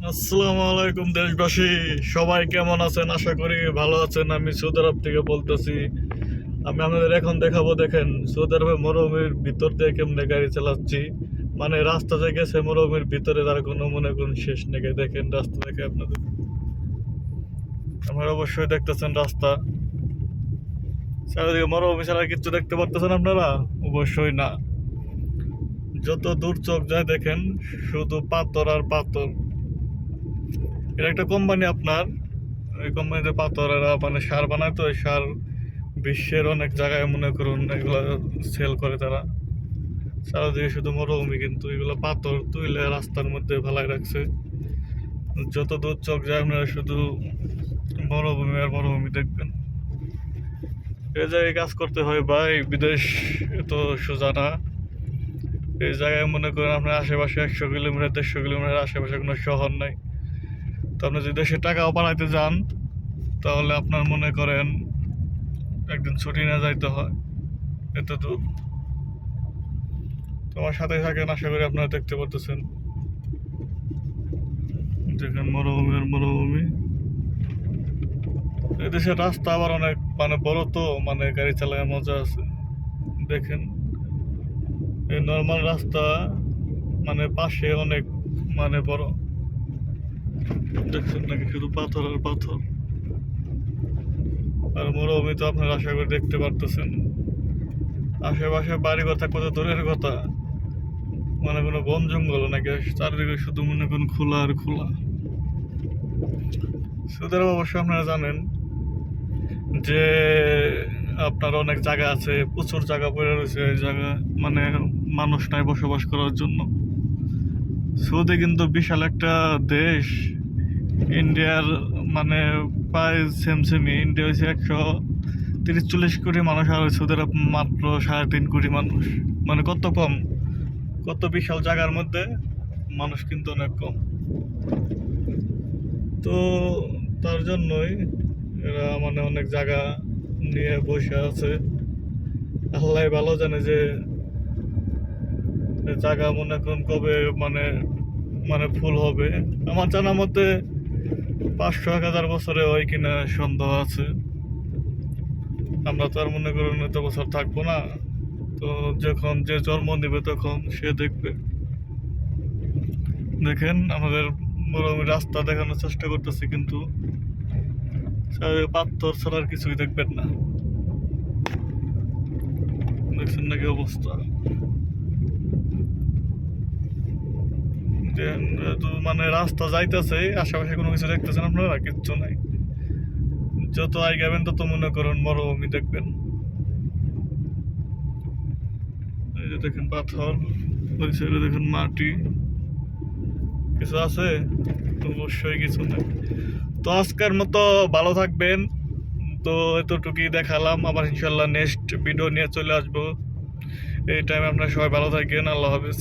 আসসালামু আলাইকুম দেশবাসী। সবাই কেমন আছেন? আশা করি ভালো আছেন। আমি থেকে বলতেছি, আমি আপনাদের এখন দেখাবো, দেখেন ভিতর দিয়ে কেমনে গাড়ি চালাচ্ছি। মানে রাস্তা যে গেছে মরুভূমির ভিতরে তার কোনো মনে কোন শেষ নেই। দেখেন, রাস্তা দেখে আপনাদের। আপনারা অবশ্যই দেখতেছেন রাস্তা। চারিদিকে মরুভূমি ছাড়া কিছু দেখতে পারতেছেন আপনারা? অবশ্যই না। যত দূর চোখ যায় দেখেন, শুধু পাথর আর পাথর। এটা একটা কোম্পানি আপনার, ওই কোম্পানিতে পাথর এরা মানে সার বানায় তো, ওই সার বিশ্বের অনেক জায়গায় মনে করুন এগুলো সেল করে তারা। চারিদিকে শুধু মরুভূমি কিন্তু, এগুলো পাথর তুইলে রাস্তার মধ্যে ভালাই রাখছে। যত দূর চোখ যায় আপনারা শুধু মরুভূমি আর মরুভূমি দেখবেন। এই জায়গায় কাজ করতে হয় ভাই, বিদেশ তো সোজা না। এই জায়গায় মনে করেন আপনার আশেপাশে একশো কিলোমিটার, দেড়শো কিলোমিটার আশেপাশে কোনো শহর নাই। তো আপনি যদি দেশে টাকাও পাঠাইতে যান, তাহলে আপনার মনে করেন একদিন ছুটি না যাইতে হয়। এত দূর তোমার সাথে থাকেন, আশা করি আপনারা দেখতে পারতেছেন। দেখেন মরুভূমি আর মরুভূমি। এদেশের রাস্তা আবার অনেক মানে বড় তো মানে গাড়ি চালায় মজা আছে। দেখেন, এই নর্মাল রাস্তা মানে পাশে অনেক মানে বড়। দেখছেন নাকি শুধু পাথর আর পাথর? আর মরুভূমি তো আপনারা আশা করি দেখতে পারতেছেন। আশেপাশে বাড়ি কথা কত দূরের কথা? মানে কোনো বন জঙ্গল নাকি? চারিদিকে শুধু মনে করুন খোলা আর খোলা। সুতরাং অবশ্য আপনারা জানেন যে আপনার অনেক জায়গা আছে, প্রচুর জায়গা পড়ে রয়েছে জায়গা মানে মানুষ নাই বসবাস করার জন্য। সৌদি কিন্তু বিশাল একটা দেশ। ইন্ডিয়ার মানে প্রায় সেম সেমি ইন্ডিয়া হচ্ছে একশো তিরিশ, চল্লিশ কোটি মানুষ আর সৌদি আরব মাত্র সাড়ে তিন কোটি মানুষ। মানে কত কম? কত বিশাল জায়গার মধ্যে মানুষ কিন্তু অনেক কম। তো তার জন্যই এরা মানে অনেক জায়গা নিয়ে বসে আছে। আল্লাহ ভালো জানে যে জায়গা মনে করুন কবে মানে মানে ফুল হবে। আমার জানা মতে পাঁচশো এক হাজার বছরে হয় কিনা সন্দেহ আছে। আমরা তো আর মনে করুন এত বছর থাকব না। তো যখন যে জন্ম নেবে তখন সে দেখবে। দেখেন, আমাদের মরুভূমি রাস্তা দেখানোর চেষ্টা করতেছি কিন্তু চারিদিকে পাথর ছাড়া আর কিছুই দেখবেন না। দেখছেন নাকি অবস্থা যে, তো মানে রাস্তা যাইতেছে, আশেপাশে কোনো কিছু দেখতেছেন আপনারা? কিচ্ছু নাই। যত আই গাবেন তত মনে করেন মরুভূমি দেখবেন। এই যে দেখেন পাথর, ওই সাইডে দেখেন মাটি। কিছু আছে? অবশ্যই কিছু নেই। তো আজকের মতো ভালো থাকবেন। তো এতটুকুই দেখালাম। আবার ইনশাল্লাহ নেক্সট ভিডিও নিয়ে চলে আসব। এই টাইমে আপনারা সবাই ভালো থাকেন। আল্লাহ হাফিজ।